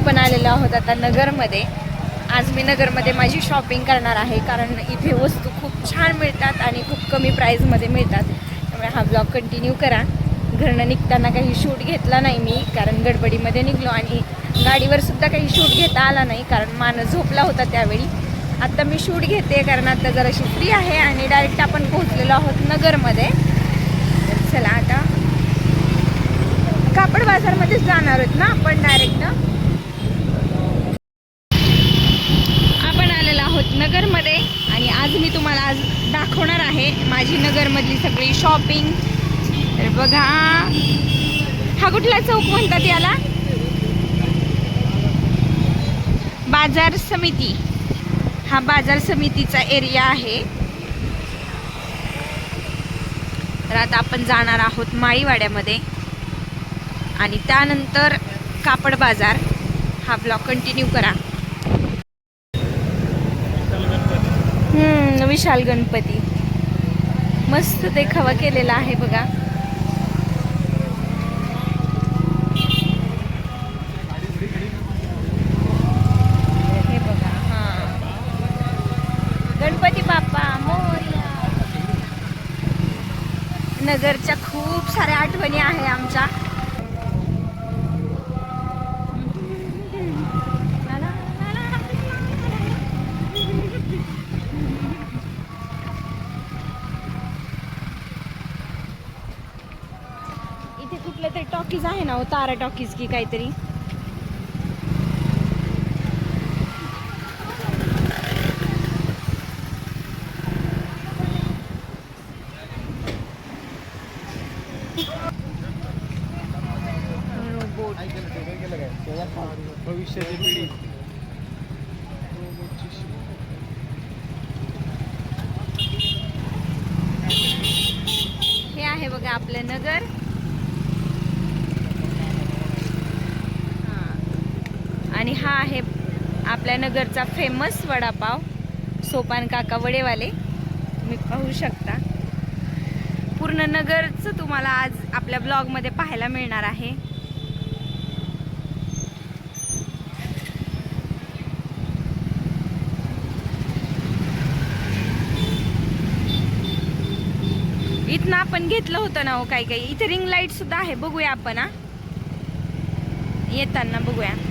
आपण आलेलो आहोत आता नगरमध्ये. आज मी नगरमध्ये माझी शॉपिंग करणार आहे कारण इथे वस्तू खूप छान मिळतात आणि खूप कमी प्राईजमध्ये मिळतात. त्यामुळे हा ब्लॉग कंटिन्यू करा. घरनं निघताना काही शूट घेतला नाही मी कारण गडबडीमध्ये निघलो आणि गाडीवर सुद्धा काही शूट घेता आला नाही कारण माणूस झोपला होता त्यावेळी. आत्ता मी शूट घेते कारण आता जराशी फ्री आहे आणि डायरेक्ट आपण पोहोचलेलो आहोत नगरमध्ये. चला आता. कापड बाजारमध्येच जाणार आहोत ना आपण डायरेक्ट आपण आलेलो आहोत नगरमध्ये आणि आज मी तुम्हाला आज दाखवणार आहे माझी नगरमधली सगळी शॉपिंग तर बघा. हा कुठला चौक म्हणतात याला? बाजार समिती. हा बाजार समितीचा एरिया आहे. तर आता आपण जाणार आहोत माळीवाड्यामध्ये. आणि त्यानंतर कापड बाजार. हा ब्लॉग कंटिन्यू करा. विशाल गणपती. मस्त देखावा केलेला आहे बघा. हे बघा हा. गणपती बाप्पा मोरया. नगरच्या खूप साऱ्या आठवणी आहे आमच्या. ना हो तारा टॉकीज की काहीतरी. भविष्याची पिढी. हे आहे बघा आपलं नगर. आणि हा आहे आपल्या नगरचा फेमस वडापाव सोपान काका वडेवाले. तुम्ही पाहू शकता. पूर्ण नगरचं तुम्हाला आज आपल्या ब्लॉगमध्ये पाहायला मिळणार आहे. इथनं आपण घेतलं होतं ना हो काही काही. इथे रिंग लाइट सुद्धा आहे. बघूया आपण हा. येताना बघूया.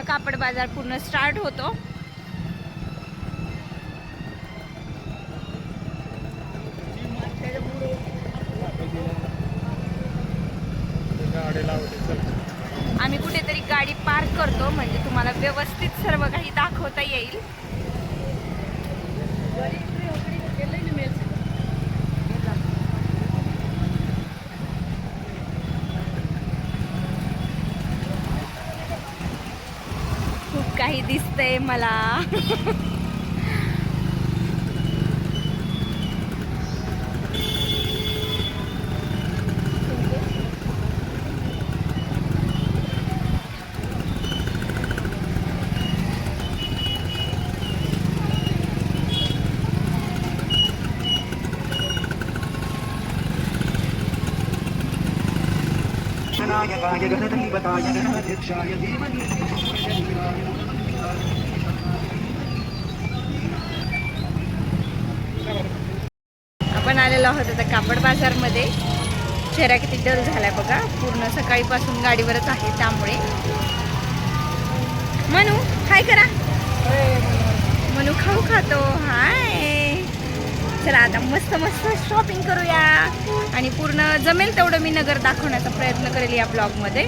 इथनं कापड बाजार पूर्ण स्टार्ट होतो. आम्ही कुठेतरी गाडी पार्क करतो म्हणजे तुम्हाला व्यवस्थित सर्व काही दाखवता येईल. काही दिसतंय मला गणायकाय गणदैवताय गणाध्यक्षाय धीमहि चेहरा किती डल झालाय बघा. पूर्ण सकाळीपासून गाडीवरच आहे त्यामुळे. मनू हाय करा. मनू खाऊ खातो. हाय. चला आता मस्त मस्त शॉपिंग करूया. आणि पूर्ण जमेल तेवढं मी नगर दाखवण्याचा प्रयत्न करेल या ब्लॉगमध्ये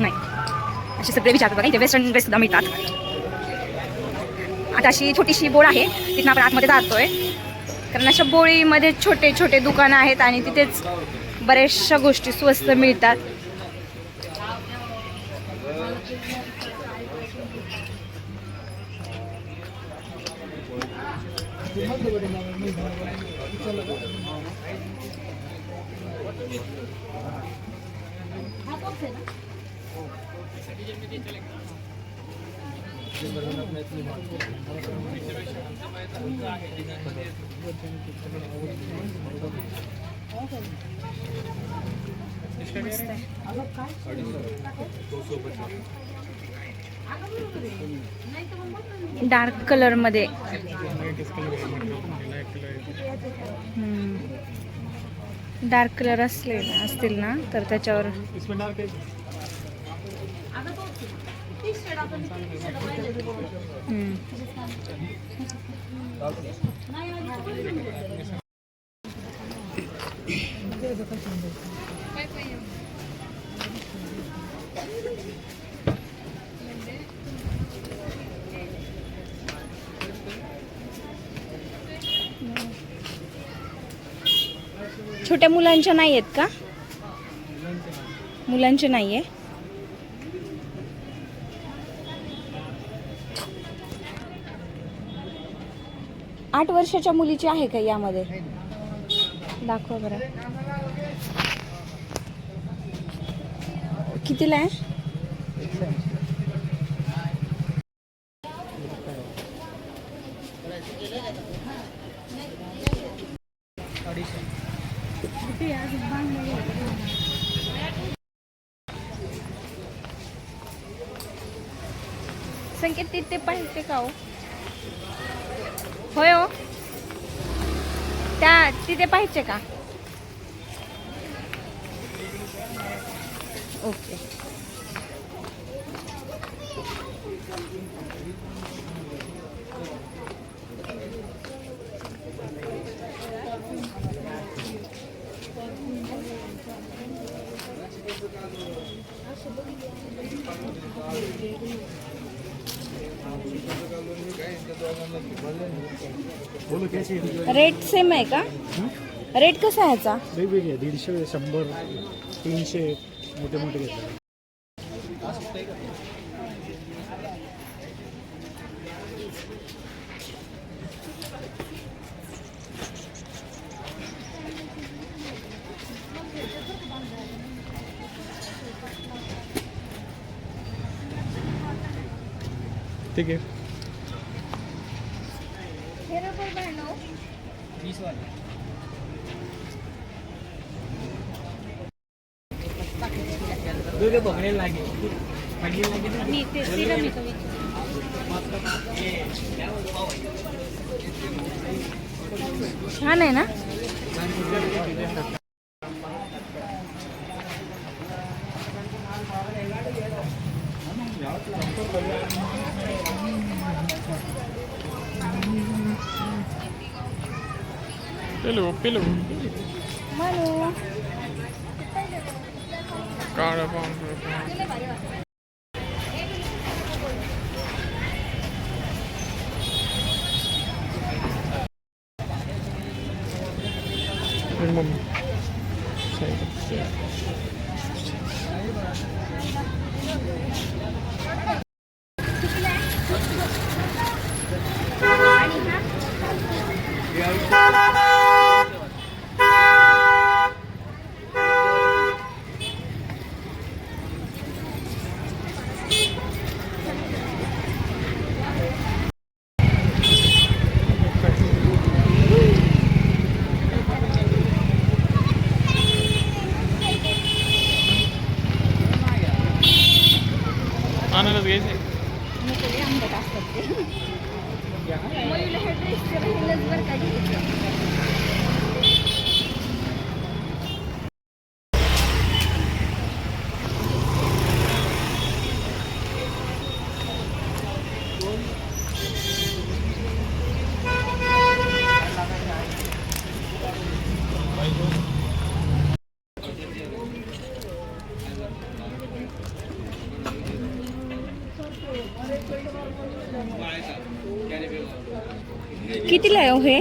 नाही. असे सगळे विचारतात बघा इथे वेस्टर्न ड्रेस सुद्धा मिळतात. आता अशी छोटीशी बोळ आहे तिथून आपण आतमध्ये जातोय. कारण अशा बोळीमध्ये छोटे छोटे दुकानं आहेत आणि तिथेच बऱ्याचशा गोष्टी स्वस्त मिळतात. डार्क कलरमध्ये कलरमध्ये डार्क कलर असले असतील ना तर त्याच्यावर इसमें डार्क है हम्म. छोट्या मुलांच्या नाही आहेत का? मुलांचे नाही आहे? आठ वर्षाच्या मुलीची आहे का यामध्ये? दाखवा बरं. कितीला आहे? संकेत तिथे पाहिजे का हो? होय हो त्या तिथे पाहिजे का ओके बोलो कैसी है रेट सेम आहे का? रेट कसा आहे याचा? वेगवेगळे दीडशे शंभर तीनशे मोठे मोठे घेतात ठीक आहे छान आहे ना पिलो पिलो म्हणू काळा minimum no los. कितीला आहे हो हे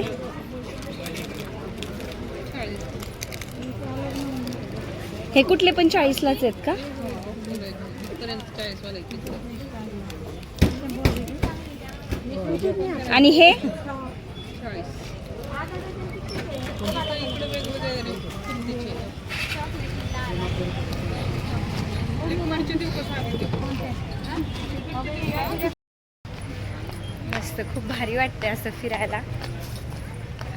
हे? कुठले पण चाळीसलाच आहेत का? आणि हे? असं खूप भारी वाटते असं फिरायला.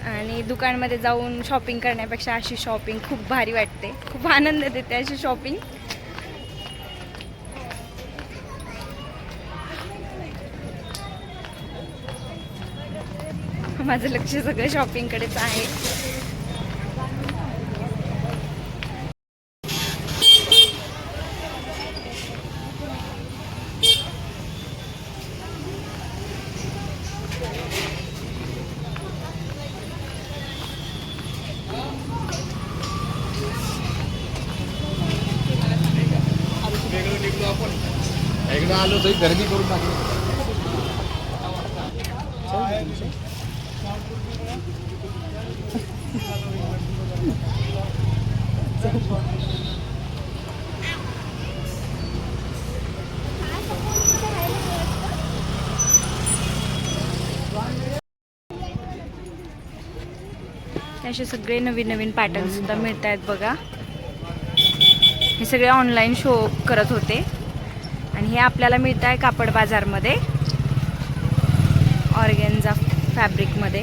आणि दुकानमध्ये जाऊन शॉपिंग करण्यापेक्षा अशी शॉपिंग खूप भारी वाटते. खूप आनंद देते अशी शॉपिंग माझं लक्ष सगळं शॉपिंगकडेच आहे. एकदा गर्दी करून टाकली. असे सगळे नवीन नवीन पॅटर्न सुद्धा मिळत आहेत बघा. हे सगळे ऑनलाईन शो करत होते. हे आपल्याला मिळत आहे कापड बाजारमध्ये. ऑर्गेन्झा फॅब्रिकमध्ये.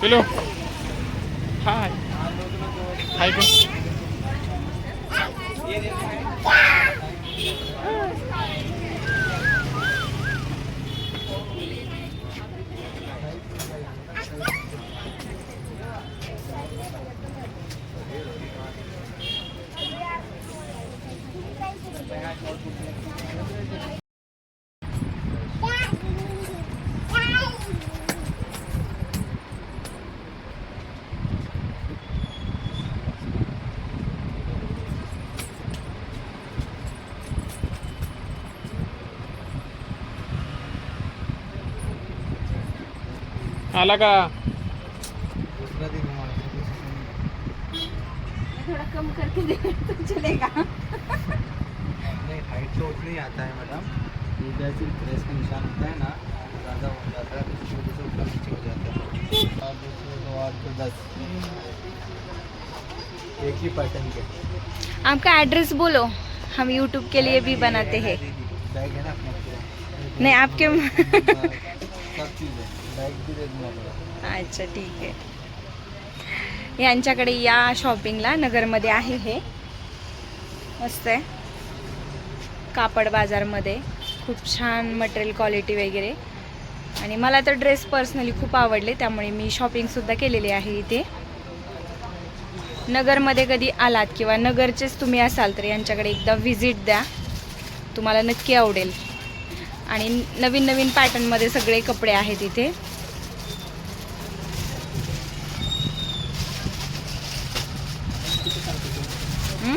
Hello hi. हाय थोड़ा कम करके दे तो चलेगा। नहीं हाइट तो उतनी आता है मैडम ये जैसे प्रेस का निशान होता है ना ज़्यादा हो जाता है तो उसकी से ऊपर नीचे हो जाता है। आठ दो छः दो आठ दो दस। एक ही पैटर्न के। आपका एड्रेस बोलो। हम यूट्यूब के लिए भी बनाते हैं। है नहीं आपके अच्छा ठीक आहे. यांच्याकडे या शॉपिंगला नगरमध्ये आहे हे. मस्त आहे. कापड बाजारमध्ये. खूप छान मटेरियल क्वालिटी वगैरे. आणि मला तर ड्रेस पर्सनली खूप आवडले त्यामुळे मी शॉपिंगसुद्धा केलेली आहे इथे. नगरमध्ये कधी आलात किंवा नगरचेच तुम्ही असाल तर यांच्याकडे एकदा व्हिजिट द्या. तुम्हाला नक्की आवडेल. आणि नवीन नवीन पॅटर्नमध्ये सगळे कपडे आहेत इथे. हं?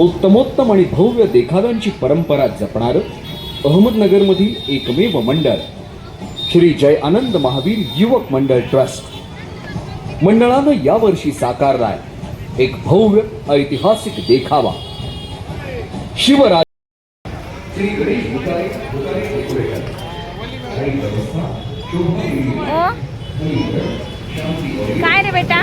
उत्तमोत्तम आणि भव्य देखाव्यांची परंपरा जपणारं अहमदनगरमधील एकमेव मंडळ. श्री जय आनंद महावीर युवक मंडळ ट्रस्ट. मंडळानं यावर्षी साकारलाय एक भव्य ऐतिहासिक देखावा. शिवराज श्री गणेश भुतारे, भुतारे डेकोरेटर. घाई व्यवस्था, शोभा ओ काय रे बेटा?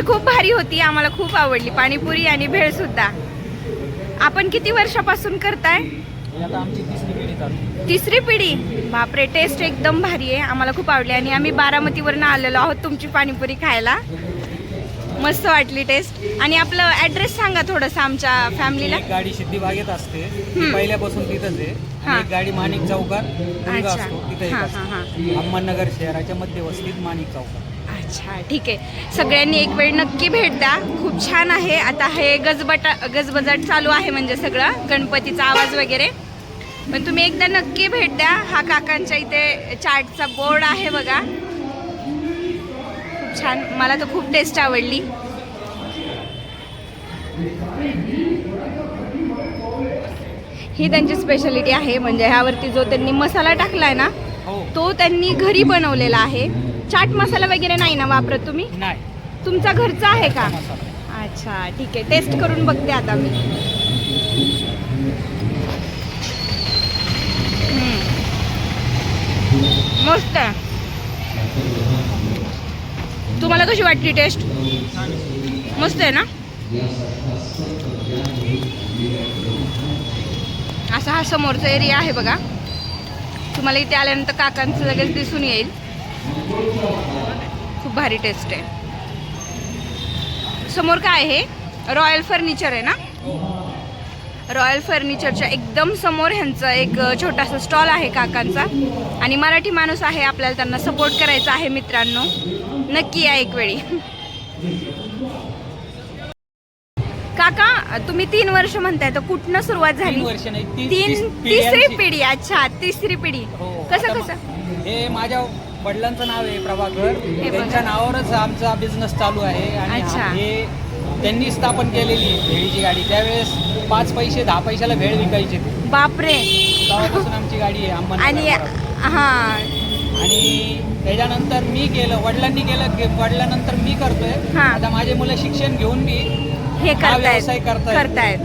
टेस्ट खूप भारी होती आम्हाला खूप आवडली. पाणीपुरी आणि भेळ सुद्धा. आपण किती वर्षापासून करताय? तिसरी पिढी चालू तिसरी पिढी? बापरे टेस्ट एकदम भारी आहे. आम्हाला खूप आवडली. आणि आम्ही बारामतीवरनं आलेलो आहोत तुमची पाणीपुरी खायला. मस्त वाटली टेस्ट आणि आपलं ऍड्रेस सांगा थोडंसं आमच्या फॅमिलीला गाडी सिद्धिबागेत असते. ती हम्म. पहिल्यापासून तिथंच आहे. गाडी माणिक चौकात. असतो. तिथे हा, असते. हा, हा. अहमदनगर शहराच्या मध्यवस्तीत माणिक चौकात. अच्छा ठीक आहे. सगळ्यांनी एक वेळ नक्की भेट द्या. खूप छान आहे. आता हे गजबटा गजबजट चालू आहे म्हणजे सगळं गणपतीचा आवाज वगैरे. पण तुम्ही एकदा नक्की भेट द्या. हा काकांच्या इथे चाटचा बोर्ड आहे बघा. खूप छान. मला तर खूप टेस्ट आवडली. ही त्यांची स्पेशालिटी आहे. म्हणजे ह्यावरती जो त्यांनी मसाला टाकलाय ना हो. तो त्यांनी घरी बनवलेला आहे. चाट मसाला वगैरे नाही ना वापरत तुम्ही? नाही. तुमचा घरचा आहे का? अच्छा ठीक आहे. टेस्ट करून बघते आता मी. मस्त. तुम्हाला कशी वाटली टेस्ट मस्त आहे ना? असा हा समोरचा एरिया आहे बघा. तुम्हाला इथे आल्यानंतर काकांचं लगेच दिसून येईल. खूप भारी टेस्ट आहे. समोर काय आहे? रॉयल फर्निचर आहे ना? रॉयल फर्निचरच्या एकदम समोर ह्यांचं एक छोटासा स्टॉल आहे काकांचा. आणि मराठी माणूस आहे आपल्याला त्यांना सपोर्ट करायचा आहे मित्रांनो. नक्की या एक वेळी. काका तुम्ही तीन वर्ष म्हणताय तर कुठनं सुरुवात झाली? वर्ष नाही ती- तीन तीस- तिसरी. पिढी अच्छा तिसरी पिढी. हो. कसं कसं? हे माझ्या वडिलांचं नाव आहे प्रभाकर हे. त्यांच्या नावावरच आमचा बिझनेस चालू आहे आणि अच्छा. हा- त्यांनी स्थापन केलेली आहे भेळीची गाडी त्यावेळेस पाच पैसे दहा पैशाला भेळ विकायचे. बापरे तेव्हापासून आमची गाडी आहे आणि हा आणि त्याच्यानंतर मी केलं वडिलांनी केलं वडिलांनंतर मी करतोय हा. आता माझे मुलं शिक्षण घेऊन मी हे हा व्यवसाय करतायत. करतायत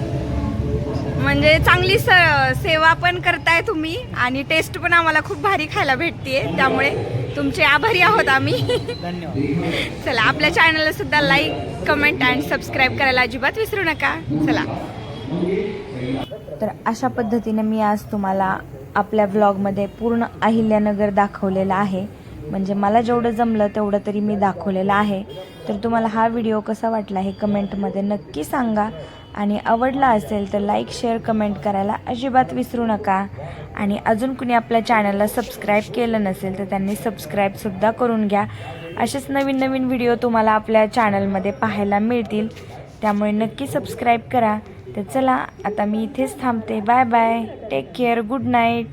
म्हणजे चांगली स- सेवा पण करताय तुम्ही आणि टेस्ट पण आम्हाला खूप भारी खायला भेटतीये त्यामुळे तुमचे आभारी आहोत आम्ही. धन्यवाद. चला आपल्या चॅनलला सुद्धा लाईक कमेंट अँड सबस्क्राईब करायला अजिबात विसरू नका. चला. तर अशा पद्धतीने मी आज तुम्हाला आपल्या व्लॉगमध्ये पूर्ण अहिल्यानगर दाखवलेलं आहे. म्हणजे मला जेवढं जमलं तेवढं तरी मी दाखवलेलं आहे. तर तुम्हाला हा व्हिडिओ कसा वाटला हे कमेंटमध्ये नक्की सांगा. आणि आवडला असेल तर लाईक शेअर कमेंट करायला अजिबात विसरू नका. आणि अजून कुणी आपल्या चॅनलला सबस्क्राईब केलं नसेल तर त्यांनी सबस्क्राईबसुद्धा करून घ्या. असेच नवीन नवीन व्हिडिओ तुम्हाला आपल्या चॅनलमध्ये पाहायला मिळतील. त्यामुळे नक्की सबस्क्राईब करा. तर चला आता मी इथेच थांबते. Bye bye take care good night